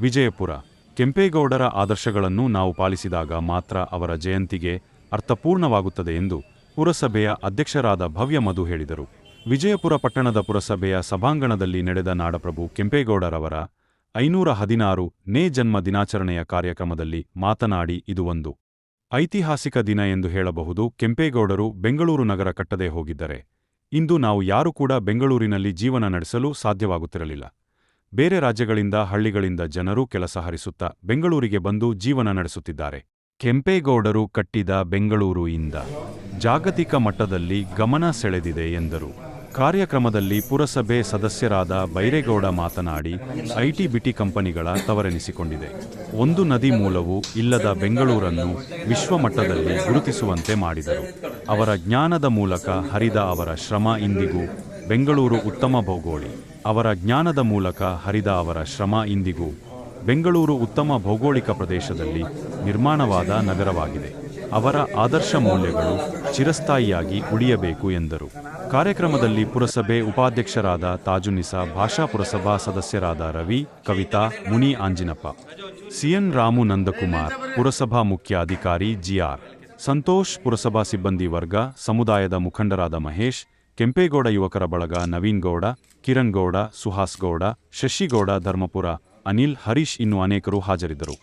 ವಿಜಯಪುರ. ಕೆಂಪೇಗೌಡರ ಆದರ್ಶಗಳನ್ನು ನಾವು ಪಾಲಿಸಿದಾಗ ಮಾತ್ರ ಅವರ ಜಯಂತಿಗೆ ಅರ್ಥಪೂರ್ಣವಾಗುತ್ತದೆ ಎಂದು ಪುರಸಭೆಯ ಅಧ್ಯಕ್ಷರಾದ ಭವ್ಯ ಮಧು ಹೇಳಿದರು. ವಿಜಯಪುರ ಪಟ್ಟಣದ ಪುರಸಭೆಯ ಸಭಾಂಗಣದಲ್ಲಿ ನಡೆದ ನಾಡಪ್ರಭು ಕೆಂಪೇಗೌಡರವರ ಐನೂರ ಹದಿನಾರು ನೇ ಜನ್ಮ ದಿನಾಚರಣೆಯ ಕಾರ್ಯಕ್ರಮದಲ್ಲಿ ಮಾತನಾಡಿ ಇದು ಒಂದು ಐತಿಹಾಸಿಕ ದಿನ ಎಂದು ಹೇಳಬಹುದು. ಕೆಂಪೇಗೌಡರು ಬೆಂಗಳೂರು ನಗರ ಕಟ್ಟದೇ ಹೋಗಿದ್ದರೆ ಇಂದು ನಾವು ಯಾರೂ ಕೂಡ ಬೆಂಗಳೂರಿನಲ್ಲಿ ಜೀವನ ನಡೆಸಲು ಸಾಧ್ಯವಾಗುತ್ತಿರಲಿಲ್ಲ. ಬೇರೆ ರಾಜ್ಯಗಳಿಂದ ಹಳ್ಳಿಗಳಿಂದ ಜನರು ಕೆಲಸ ಹರಿಸುತ್ತಾ ಬೆಂಗಳೂರಿಗೆ ಬಂದು ಜೀವನ ನಡೆಸುತ್ತಿದ್ದಾರೆ. ಕೆಂಪೇಗೌಡರು ಕಟ್ಟಿದ ಬೆಂಗಳೂರು ಇಂದ ಜಾಗತಿಕ ಮಟ್ಟದಲ್ಲಿ ಗಮನ ಸೆಳೆದಿದೆ ಎಂದರು. ಕಾರ್ಯಕ್ರಮದಲ್ಲಿ ಪುರಸಭೆ ಸದಸ್ಯರಾದ ಬೈರೇಗೌಡ ಮಾತನಾಡಿ, ಐಟಿ ಬಿಟಿ ಕಂಪನಿಗಳ ತವರೆನಿಸಿಕೊಂಡಿದೆ. ಒಂದು ನದಿ ಮೂಲವು ಇಲ್ಲದ ಬೆಂಗಳೂರನ್ನು ವಿಶ್ವಮಟ್ಟದಲ್ಲಿ ಗುರುತಿಸುವಂತೆ ಮಾಡಿದರು. ಅವರ ಜ್ಞಾನದ ಮೂಲಕ ಹರಿದ ಅವರ ಶ್ರಮ ಇಂದಿಗೂ ಬೆಂಗಳೂರು ಉತ್ತಮ ಭೌಗೋಳಿ. ಅವರ ಜ್ಞಾನದ ಮೂಲಕ ಹರಿದ ಅವರ ಶ್ರಮ ಇಂದಿಗೂ ಬೆಂಗಳೂರು ಉತ್ತಮ ಭೌಗೋಳಿಕ ಪ್ರದೇಶದಲ್ಲಿ ನಿರ್ಮಾಣವಾದ ನಗರವಾಗಿದೆ. ಅವರ ಆದರ್ಶ ಮೌಲ್ಯಗಳು ಚಿರಸ್ಥಾಯಿಯಾಗಿ ಉಳಿಯಬೇಕು ಎಂದರು. ಕಾರ್ಯಕ್ರಮದಲ್ಲಿ ಪುರಸಭೆ ಉಪಾಧ್ಯಕ್ಷರಾದ ತಾಜುನಿಸಾ, ಭಾಷಾ ಪುರಸಭಾ ಸದಸ್ಯರಾದ ರವಿ, ಕವಿತಾ, ಮುನಿ ಆಂಜಿನಪ್ಪ, ಸಿಎನ್ ರಾಮು ನಂದಕುಮಾರ್, ಪುರಸಭಾ ಮುಖ್ಯಾಧಿಕಾರಿ ಜಿಆರ್, ಸಂತೋಷ್ ಪುರಸಭಾ ಸಿಬ್ಬಂದಿ ವರ್ಗ, ಸಮುದಾಯದ ಮುಖಂಡರಾದ ಮಹೇಶ್ ಕೆಂಪೇಗೌಡ ಯುವಕರ ಬಳಗ ನವೀನ್ ಗೌಡ ಕಿರಣ್ ಗೌಡ ಸುಹಾಸ್ ಗೌಡ ಶಶಿಗೌಡ ಧರ್ಮಪುರ ಅನಿಲ್ ಹರೀಶ್ ಇನ್ನು ಅನೇಕರು ಹಾಜರಿದ್ದರು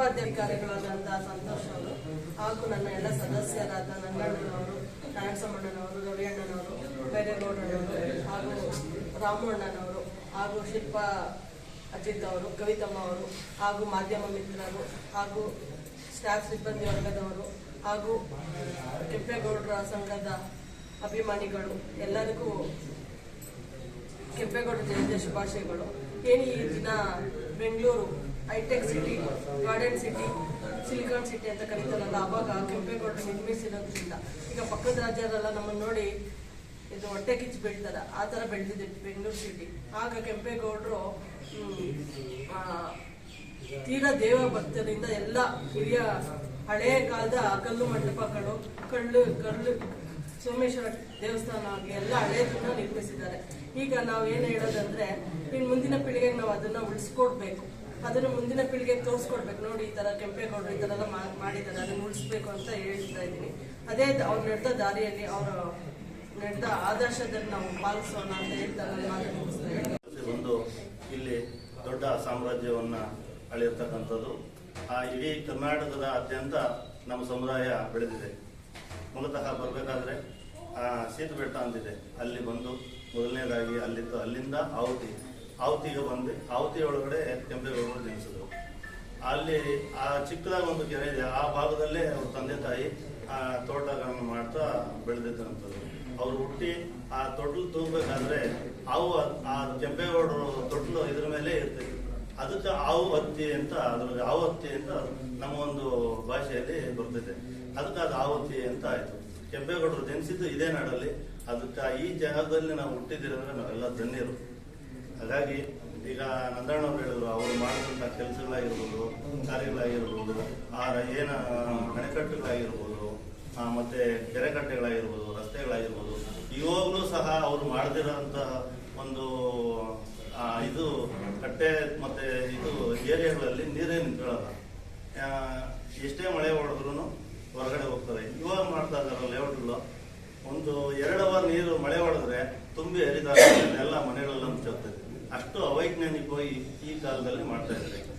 ಉಪಾಧ್ಯಕ್ಷರಾದಂತಹ ಸಂತೋಷ್ ಅವರು ಹಾಗೂ ನನ್ನ ಎಲ್ಲ ಸದಸ್ಯರಾದ ನಂಗಣ್ಣನವರು ನಾರಾಯಣಸಮ್ಮಣ್ಣನವರು ರವಿಯಣ್ಣನವರು ಬೇರೆಗೌಡನವರು ಹಾಗೂ ರಾಮಣ್ಣನವರು ಹಾಗೂ ಶಿಲ್ಪಾ ಅಜಿತ್ ಅವರು ಕವಿತಮ್ಮ ಅವರು ಹಾಗೂ ಮಾಧ್ಯಮ ಮಿತ್ರರು ಹಾಗೂ ಸ್ಟಾಫ್ ಸಿಬ್ಬಂದಿ ವರ್ಗದವರು ಹಾಗೂ ಕೆಂಪೇಗೌಡರ ಸಂಘದ ಅಭಿಮಾನಿಗಳು, ಎಲ್ಲರಿಗೂ ಕೆಂಪೇಗೌಡ ಜಯಂತಿಯ ಶುಭಾಶಯಗಳು. ಏನು ಈ ದಿನ Bengaluru hi tech city, garden city, silicon city ಅಂತ ಕರೀತಾರಲ್ಲ ಅವಾಗ ಕೆಂಪೇಗೌಡ ನಿರ್ಮಿಸಿರೋದ್ರಿಂದ ಈಗ ಪಕ್ಕದ ರಾಜ್ಯದಲ್ಲ ನಮ್ಮನ್ನು ನೋಡಿ ಇದು ಹೊಟ್ಟೆ ಕಿಚ್ಚು ಬೆಳ್ತಾರೆ ಆ ಥರ ಬೆಳೆದಿದೆ ಬೆಂಗಳೂರು ಸಿಟಿ ಆಗ ಕೆಂಪೇಗೌಡರು ತೀರಾ ದೇವ ಭಕ್ತರಿಂದ ಎಲ್ಲ ಹಿರಿಯ ಹಳೆಯ ಕಾಲದ ಕಲ್ಲು ಮಂಟಪಗಳು, ಕಳ್ಳು ಕಲ್ಲು ಸೋಮೇಶ್ವರ ದೇವಸ್ಥಾನ ಆಗಿ ಎಲ್ಲ ಹಳೆಯದನ್ನ ನಿರ್ಮಿಸಿದ್ದಾರೆ. ಈಗ ನಾವು ಏನು ಹೇಳೋದಂದ್ರೆ ಇನ್ನು ಮುಂದಿನ ಪೀಳಿಗೆಗೆ ನಾವು ಅದನ್ನ ಉಳಿಸ್ಕೊಡ್ಬೇಕು. ಅದನ್ನ ಮುಂದಿನ ಪೀಳಿಗೆಗೆ ತೋರಿಸ್ಕೊಡ್ಬೇಕು. ನೋಡಿ, ಈ ತರ ಕೆಂಪೇಗೌಡರು ಈ ತರ ಎಲ್ಲ ಮಾಡಿದ್ದಾರೆ, ಅದನ್ನ ಉಳಿಸ್ಬೇಕು ಅಂತ ಹೇಳ್ತಾ ಇದ್ದೀನಿ. ಅದೇ ಅವ್ರು ನಡೆದ ದಾರಿಯಲ್ಲಿ ಅವರು ನಡೆದ ಆದರ್ಶದಲ್ಲಿ ನಾವು ಪಾಲಿಸೋಣ ಅಂತ ಹೇಳ್ತಾ ಒಂದು ಇಲ್ಲಿ ದೊಡ್ಡ ಸಾಮ್ರಾಜ್ಯವನ್ನ ಅಳೆಯತಕ್ಕಂಥದ್ದು, ಆ ಇಡೀ ಕರ್ನಾಟಕದ ಅತ್ಯಂತ ನಮ್ಮ ಸಮುದಾಯ ಬೆಳೆದಿದೆ. ಮೂಲತಃ ಬರಬೇಕಾದ್ರೆ ಸೀತು ಬೆಟ್ಟ ಅಂತಿದೆ. ಅಲ್ಲಿ ಬಂದು ಮೊದಲನೇದಾಗಿ ಅಲ್ಲಿತ್ತು, ಅಲ್ಲಿಂದ ಆವತಿ ಆವತಿಗೆ ಬಂದು ಆವತಿ ಒಳಗಡೆ ಕೆಂಪೇಗೌಡರು ಜನಿಸಿದ್ರು ಅಲ್ಲಿ ಆ ಚಿಕ್ಕದಾಗಿ ಒಂದು ಕೆರೆ ಇದೆ, ಆ ಭಾಗದಲ್ಲೇ ಅವ್ರ ತಂದೆ ತಾಯಿ ಆ ತೋಟಗಳನ್ನು ಮಾಡ್ತಾ ಬೆಳೆದಿದ್ದಂಥದ್ದು. ಅವ್ರು ಹುಟ್ಟಿ ಆ ತೊಟ್ಲು ತೂಗಬೇಕಾದ್ರೆ ಅವು ಆ ಕೆಂಪೇಗೌಡರು ತೊಟ್ಲು ಇದ್ರ ಮೇಲೆ ಇರ್ತದೆ ಅದಕ್ಕೆ ಆವು ಹತ್ತಿ ಅಂತ ಅದ್ರ ಆವು ಹತ್ತಿ ಅಂತ ನಮ್ಮ ಒಂದು ಭಾಷೆಯಲ್ಲಿ ಬರ್ತಿದೆ ಅದಕ್ಕೆ ಅದು ಆವತ್ತಿ ಅಂತ ಆಯ್ತು. ಕೆಂಪೇಗೌಡರು ಜನಿಸಿದ್ದು ಇದೇ ನಾಡಲ್ಲಿ. ಅದಕ್ಕೆ ಈ ಜಾಗದಲ್ಲಿ ನಾವು ಹುಟ್ಟಿದ್ದೀರಂದ್ರೆ ನಾವೆಲ್ಲ ಧನ್ಯರು. ಹಾಗಾಗಿ ಈಗ ನಂದಣ್ಣವ್ರು ಹೇಳಿದ್ರು, ಅವರು ಮಾಡಿದಂಥ ಕೆಲಸಗಳಾಗಿರ್ಬೋದು, ಕಾರ್ಯಗಳಾಗಿರ್ಬೋದು, ಆ ಏನ ಅಣೆಕಟ್ಟುಗಳಾಗಿರ್ಬೋದು ಮತ್ತೆ ಕೆರೆಕಟ್ಟೆಗಳಾಗಿರ್ಬೋದು, ರಸ್ತೆಗಳಾಗಿರ್ಬೋದು, ಇವಾಗಲೂ ಸಹ ಅವರು ಮಾಡದಿರೋಂಥ ಒಂದು ಇದು ಕಟ್ಟೆ ಮತ್ತೆ ಇದು ಏರಿಯಾಗಳಲ್ಲಿ ನೀರೇ ನಿಂತ್ಕೊಳ್ಳಲ್ಲ. ಎಷ್ಟೇ ಮಳೆ ಹೊಡೆದ್ರು ಹೊರಗಡೆ ಹೋಗ್ತಾರೆ ಇವಾಗ ಮಾಡ್ತಾ ಇದಾರಲ್ಲ ಲೇಔಟ್ಗಳು ಒಂದು ಎರಡು ಅವರ್ ನೀರು ಮಳೆ ಹೊಡೆದ್ರೆ ತುಂಬಿ ಹರಿದಾಗ ಎಲ್ಲ ಮನೆಗಳೆಲ್ಲ ಮುಚ್ಚೋಗ್ತದೆ ಅಷ್ಟು ಅವೈಜ್ಞಾನಿಕವಾಗಿ ಈ ಕಾಲದಲ್ಲಿ ಮಾಡ್ತಾ ಇದ್ದಾರೆ.